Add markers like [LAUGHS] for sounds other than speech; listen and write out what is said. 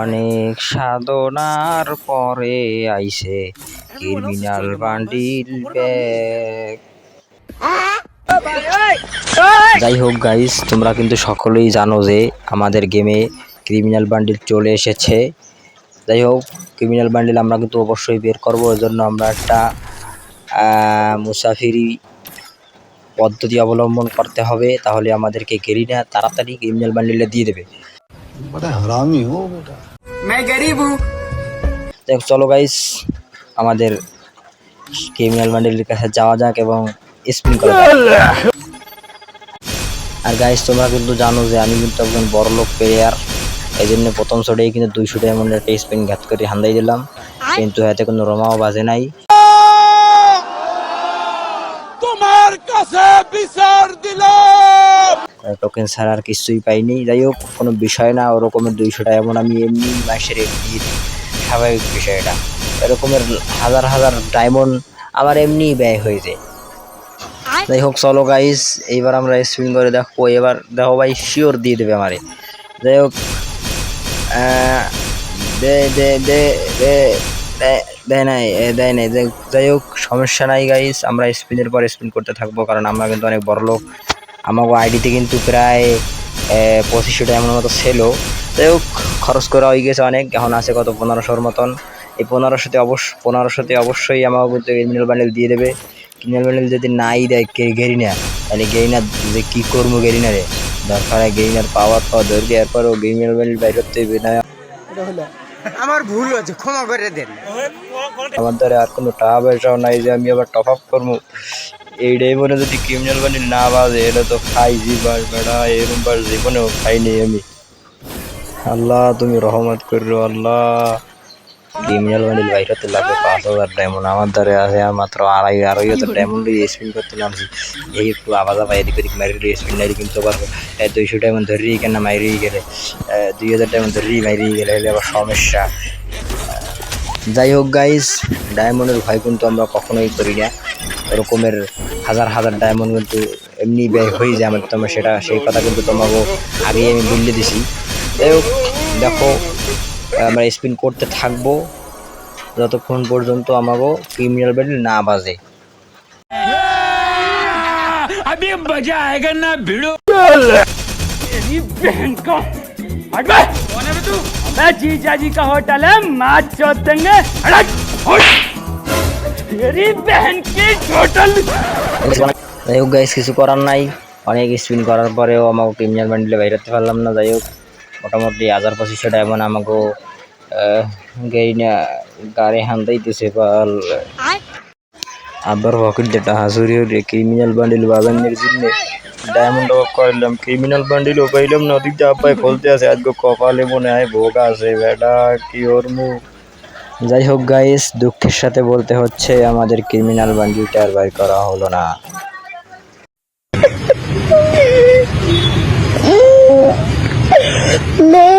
অনেক সাধনার পরে আইছে ক্রিমিনাল বান্ডিল ব্যাগ। যাই হোক গাইস তোমরা কিন্তু সকলেই জানো যে আমাদের গেমে ক্রিমিনাল বান্ডিল চলে এসেছে। যাই হোক, ক্রিমিনাল বান্ডিল আমরা কিন্তু অবশ্যই বের করব। ওই জন্য আমরা একটা মুসাফিরি পদ্ধতি অবলম্বন করতে হবে। তাহলে আমাদেরকে গেরিনা তাড়াতাড়ি ক্রিমিনাল বান্ডিলে দিয়ে দেবে। बड़ा हरामी हो बेटा দেখ চলো গাইস আমাদের ক্রিমিনাল বান্ডেলের কাছে যাওয়া যাক এবং স্পিন করা যাক আর গাইস তোমরা কিন্তু জানো যে আমি কিন্তু একজন বড় লোক প্লেয়ার এই জন্য প্রথম শটেই কিন্তু দুইশো ডায়মন্ড একটা স্পিন ঘাত করে হান্দাই দিলাম কিন্তু হাতে কোনো রমাও বাজে নাই টোকেন ছাড়া আর কিছুই পাইনি। যাই হোক কোনো বিষয় না ওরকমের দুইশো আমি এমনি মাসে রেট দিয়ে দিই স্বাভাবিক বিষয় এটা এরকমের হাজার হাজার ডায়মন্ড আমার এমনি ব্যয় হয়ে যায়। যাই হোক চলো গাইস এইবার আমরা স্পিন করে দেখব। এবার দেখো ভাই শিওর দিয়ে দেবে আমারে। যাই হোক দে দে দে দে দেয় নাই দেয় নাই। যাই- যাই হোক সমস্যা নাই গাইস আমরা স্পিনের পর স্পিন করতে থাকব কারণ আমরা কিন্তু অনেক বড় লোক আমাকে আইডিতে কিন্তু প্রায় পঁচিশশো টাকার মতো ছিল। যাই হোক খরচ করা হয়ে গেছে অনেক এখন আছে কত পনেরোশোর মতন। এই পনেরোশোতে অবশ্য পনেরোশোতে অবশ্যই আমাকে কিন্তু ক্রিমিনাল বান্ডেল দিয়ে দেবে। ক্রিমিনাল বান্ডেল যদি নাই দেয় গেরিনা তাহলে গেরিনা যে কী করব গেরিনা রে? দরকার হয় গেরিনার পাওয়ার পাওয়া ধরবি এরপরও ক্রিমিনাল বান্ডেল বাইর করতে হবে না আমার ভুল হয়েছে ক্ষমা করে দেন। আমার দ্বারা আর কোনো টাকা পয়সাও নাই যে আমি আবার টপ আপ করব। এইটাই মনে যদি ক্রিমিনাল বান্ডিল না বাজে এটা তো খাই জীবাস বেড়া এরকম বার জীবনেও খাইনি আমি আল্লাহ তুমি রহমত করো আল্লাহ ক্রিমিনাল বান্ডিল বাইরেতে লাগবে পাঁচ হাজার ডায়মন্ড আমার দ্বারা আছে আর মাত্র আড়াই আড়াই হাজার ডায়মন্ড স্পিন করতে নামছি এই একটু আওয়াজ আবার এদিক ওদিক মারি স্পিন নাইলে কিন্তু আবার দুইশো ডায়মন্ড ধরি কেন মাইরেই গেলে দুই হাজার ডায়মন্ড ধরি মাইরেই গেলে হলে আবার সমস্যা যাই হোক গাইস ডায়মন্ডের ভয় কিন্তু আমরা কখনোই করি না এরকমের হাজার হাজার ডায়মন্ড কিন্তু এমনি ব্যয় হয়ে যায় আমাদের তোমরা সেটা সেই কথা কিন্তু তোমাকে আগেই আমি বলে দিছি যাই হোক দেখো আমরা স্পিন করতে থাকবো যতক্ষণ পর্যন্ত আমাকে ক্রিমিনাল ব্যান্ড না বাজে अभी मजा आएगा ना भिड़ो तेरी बहन का हट बे कौन है बे तू मैं जीजा जी का होटल है मैच चौथ देंगे हट हट तेरी बहन की होटल যাই হোক গাইস কিছু করার নাই। অনেক স্পিন করার পরেও আমাকে ক্রিমিনাল ব্যান্ডেলে বাইরাতে পারলাম না, যাই হোক। মোটামুটি হাজার পঁচিশশো ডায়মন্ড আমাকে গাড়ি না গাড়ি হান্দাইতেছে পাল আবার পকেট যেটা হাসুরি রে ক্রিমিনাল বান্ডিল বাগানের জন্য ডায়মন্ড অফ করলাম। ক্রিমিনাল বান্ডিলও পাইলাম না, ওদিক দিয়ে আব্বাই খুলতে আছে, আজকে কপালে মনে হয় ভোগ আছে, বেটা, কি ওর মুখ? যাই হোক গাইস দুঃখের সাথে বলতে হচ্ছে, আমাদের ক্রিমিনাল বান্ডিলটা আর বাই করা হলো না। [LAUGHS]